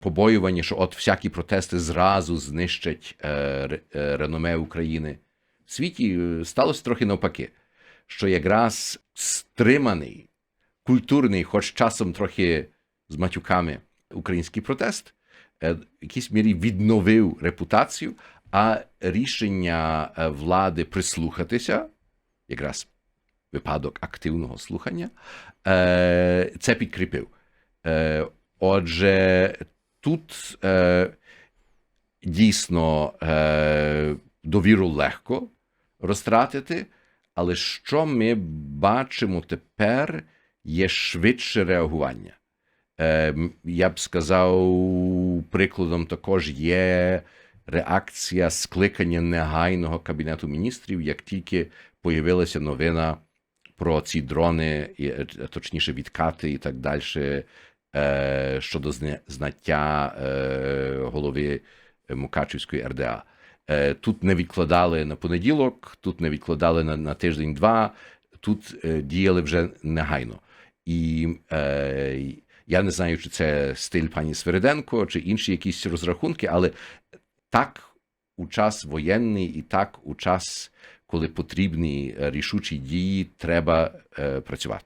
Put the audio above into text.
побоювання, що от всякі протести зразу знищать е, е, реноме України. В світі е, сталося трохи навпаки, що якраз стриманий, культурний, хоч часом трохи з матюками, український протест в якійсь мірі відновив репутацію, а рішення влади прислухатися, якраз випадок активного слухання, це підкріпив. Отже, тут е, дійсно е, довіру легко розтратити, але що ми бачимо тепер є швидше реагування. Е, я б сказав, прикладом також є реакція скликання негайного кабінету міністрів, як тільки появилася новина про ці дрони, е, точніше відкати і так далі, е, щодо знаття е, голови Мукачівської РДА. Е, Тут не відкладали на понеділок, тут не відкладали на, на тиждень-два, тут е, діяли вже негайно. І е, я не знаю, чи це стиль пані Свериденко, чи інші якісь розрахунки, але так у час воєнний і так у час, коли потрібні е, рішучі дії, треба е, працювати.